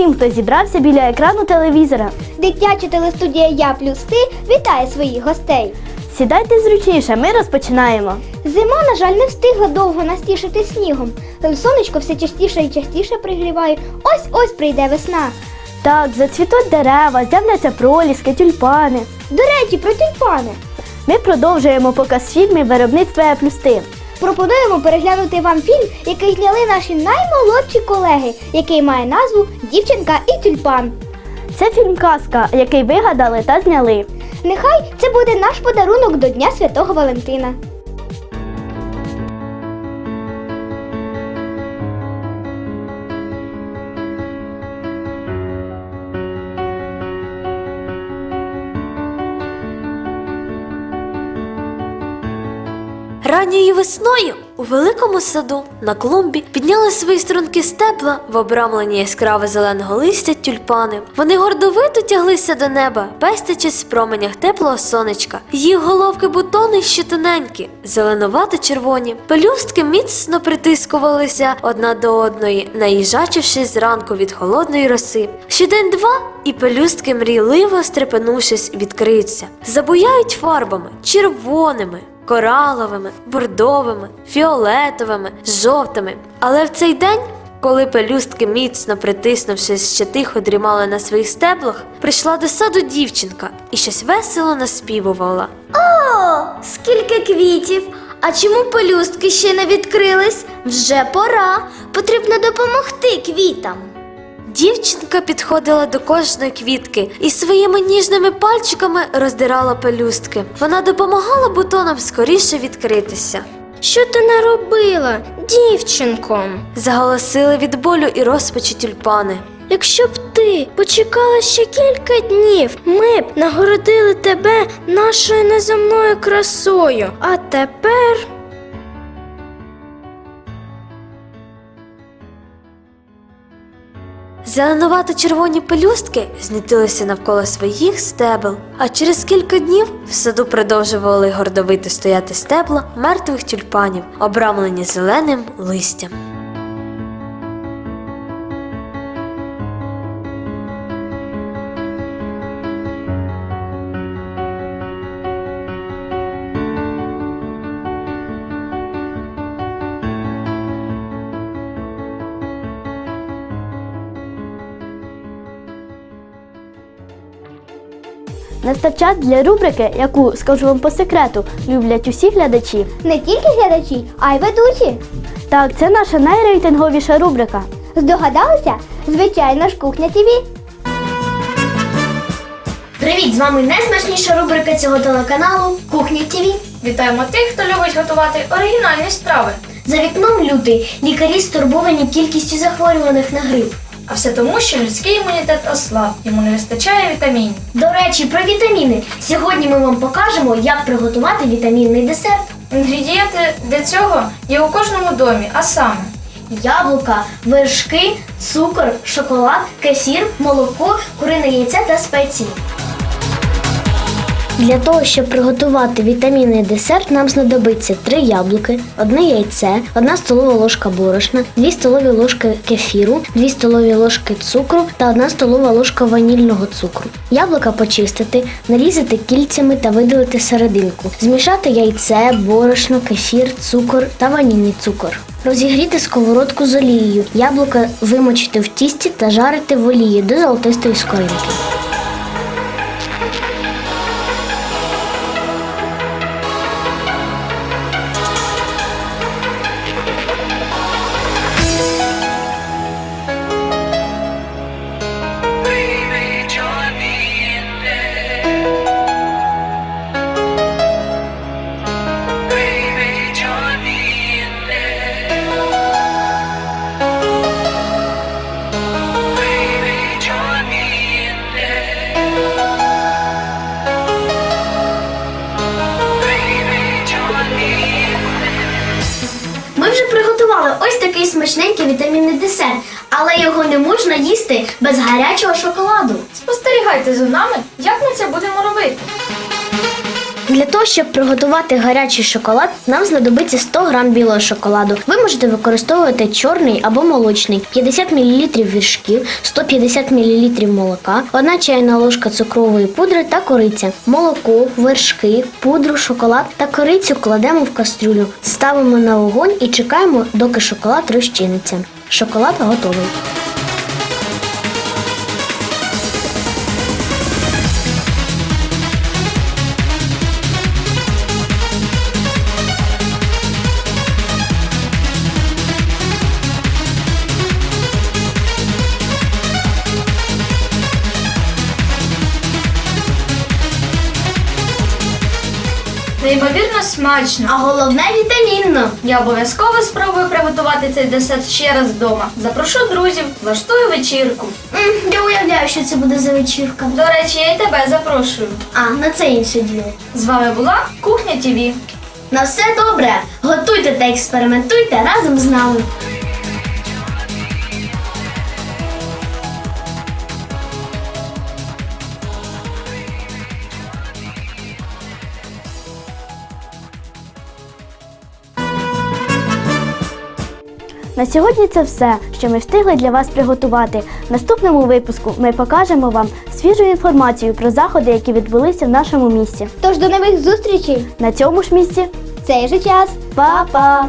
Усім, хто зібрався біля екрану телевізора. Дитяча телестудія Я плюс ти вітає своїх гостей. Сідайте зручніше, ми розпочинаємо. Зима, на жаль, не встигла довго настішити снігом. Сонечко все частіше і частіше пригріває. Ось ось прийде весна. Так, зацвітуть дерева, з'являться проліски, тюльпани. До речі, про тюльпани. Ми продовжуємо показ фільмів виробництва «Е плюс ти». Пропонуємо переглянути вам фільм, який зняли наші наймолодші колеги, який має назву Дівчинка і тюльпан. Це фільм казка, який вигадали та зняли. Нехай це буде наш подарунок до Дня Святого Валентина. Ранньою весною у великому саду на клумбі підняли свої струнки стебла в обрамленні яскраво зеленого листя тюльпани. Вони гордовито тяглися до неба, пестячись в променях теплого сонечка. Їх головки бутони ще тоненькі, зеленувато червоні. Пелюстки міцно притискувалися одна до одної, наїжачившись зранку від холодної роси. Ще день-два, і пелюстки мрійливо стрепенувшись, відкриються, забуяють фарбами червоними кораловими, бордовими, фіолетовими, жовтими. Але в цей день, коли пелюстки, міцно притиснувшись, ще тихо дрімали на своїх стеблах, прийшла до саду дівчинка і щось весело наспівувала. О, скільки квітів! А чому пелюстки ще не відкрились? Вже пора. Потрібно допомогти квітам. Дівчинка підходила до кожної квітки і своїми ніжними пальчиками роздирала пелюстки. Вона допомагала бутонам скоріше відкритися. Що ти наробила, дівчинко? Заголосили від болю і розпачі тюльпани. Якщо б ти почекала ще кілька днів, ми б нагородили тебе нашою неземною красою. А тепер. Зеленувато-червоні пелюстки знітилися навколо своїх стебел, а через кілька днів в саду продовжували гордовито стояти стебла мертвих тюльпанів, обрамлені зеленим листям. Настав час для рубрики, яку, скажу вам по секрету, люблять усі глядачі. Не тільки глядачі, а й ведучі. Так, це наша найрейтинговіша рубрика. Здогадалися? Звичайно ж, кухня ТВ. Привіт! З вами найсмачніша рубрика цього телеканалу Кухня ТВ. Вітаємо тих, хто любить готувати оригінальні страви. За вікном лютий лікарі стурбовані кількістю захворюваних на грип. А все тому, що людський імунітет ослаб, йому не вистачає вітамінів. До речі, про вітаміни. Сьогодні ми вам покажемо, як приготувати вітамінний десерт. Інгредієнти для цього є у кожному домі, а саме Яблука, вершки, цукор, шоколад, кефір, молоко, курине яйце та спеції. Для того, щоб приготувати вітамінний десерт, нам знадобиться 3 яблуки, одне яйце, 1 столова ложка борошна, 2 столові ложки кефіру, 2 столові ложки цукру та 1 столова ложка ванільного цукру. Яблука почистити, нарізати кільцями та видалити серединку. Змішати яйце, борошно, кефір, цукор та ванільний цукор. Розігріти сковородку з олією. Яблука вимочити в тісті та жарити в олії до золотистої скоринки. Приготували ось такий смачненький вітамінний десерт, але його не можна їсти без гарячого шоколаду. Спостерігайте за нами, як ми це будемо робити. Для того, щоб приготувати гарячий шоколад, нам знадобиться 100 грам білого шоколаду. Ви можете використовувати чорний або молочний, 50 мл віршків, 150 мл молока, 1 чайна ложка цукрової пудри та кориця. Молоко, вершки, пудру, шоколад та корицю кладемо в кастрюлю, ставимо на вогонь і чекаємо, доки шоколад розчиниться. Шоколад готовий. Смачно. А головне вітамінно. Я обов'язково спробую приготувати цей десерт ще раз вдома. Запрошу друзів, влаштую вечірку. Я уявляю, що це буде за вечірка. До речі, я й тебе запрошую. А, на це інше діло. З вами була Кухня ТІВІ. На все добре. Готуйте та експериментуйте разом з нами. На сьогодні це все, що ми встигли для вас приготувати. В наступному випуску ми покажемо вам свіжу інформацію про заходи, які відбулися в нашому місті. Тож до нових зустрічей! На цьому ж місці цей же час! па-па!